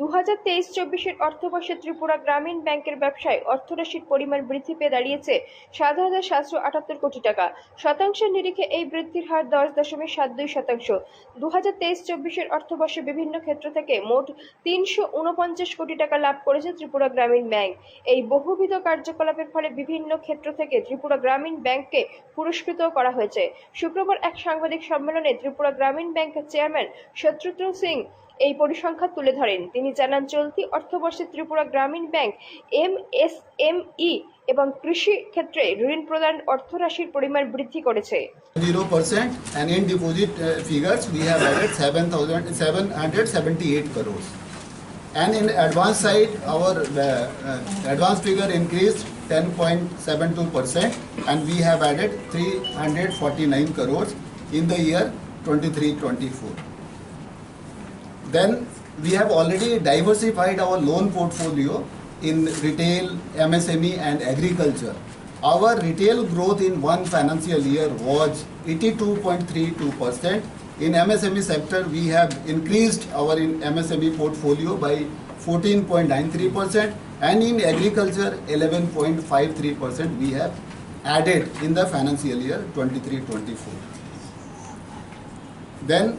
দু হাজার তেইশ চব্বিশের অর্থবর্ষে ত্রিপুরা গ্রামীণ ব্যাংকের ব্যবসায় অর্থরাশির পরিমাণ বৃদ্ধি পেয়ে দাঁড়িয়েছে সাত হাজার সাতশো আটাত্তর কোটি টাকা শতাংশের নিরিখে এই বৃদ্ধির হার দশ দশমিক সাত দুই শতাংশ দু হাজার তেইশ চব্বিশের অর্থবর্ষে বিভিন্ন ক্ষেত্র থেকে মোট তিনশো উনপঞ্চাশ কোটি টাকা লাভ করেছে ত্রিপুরা গ্রামীণ ব্যাংক এই বহুবিধ কার্যকলাপের ফলে বিভিন্ন ক্ষেত্র থেকে ত্রিপুরা গ্রামীণ ব্যাংককে পুরস্কৃত করা হয়েছে শুক্রবার এক সাংবাদিক সম্মেলনে ত্রিপুরা গ্রামীণ ব্যাংকের চেয়ারম্যান শত্রুঘ্ন সিং এই পরিসংখ্যা তুলে ধরেন তিনি জানান চলতি অর্থবর্ষে Tripura Gramin bank M S M E এবং কৃষি ক্ষেত্রে ঋণ প্রদান অর্থরাশির পরিমাণ বৃদ্ধি করেছে 0% and in deposit figures we have added 7778 crores and in advance side our uh, uh, advance figure increased 10.72% and we have added 349 crores in the year 23 24 Then we have already diversified our loan portfolio in retail, MSME and agriculture. Our retail growth in one financial year was 82.32%. In MSME sector, we have increased our in MSME portfolio by 14.93% and in agriculture 11.53% we have added in the financial year 23-24. Then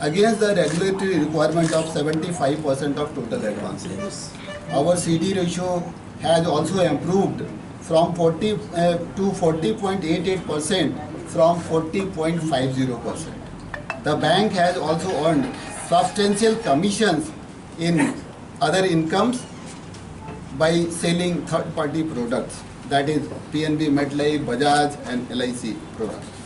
against the regulatory requirement of 75% of total advances. Our CD ratio has also improved from 40 uh, to 40.88% from 40.50%. The bank has also earned substantial commissions in other incomes by selling third party products that is PNB MetLife, Bajaj and LIC products.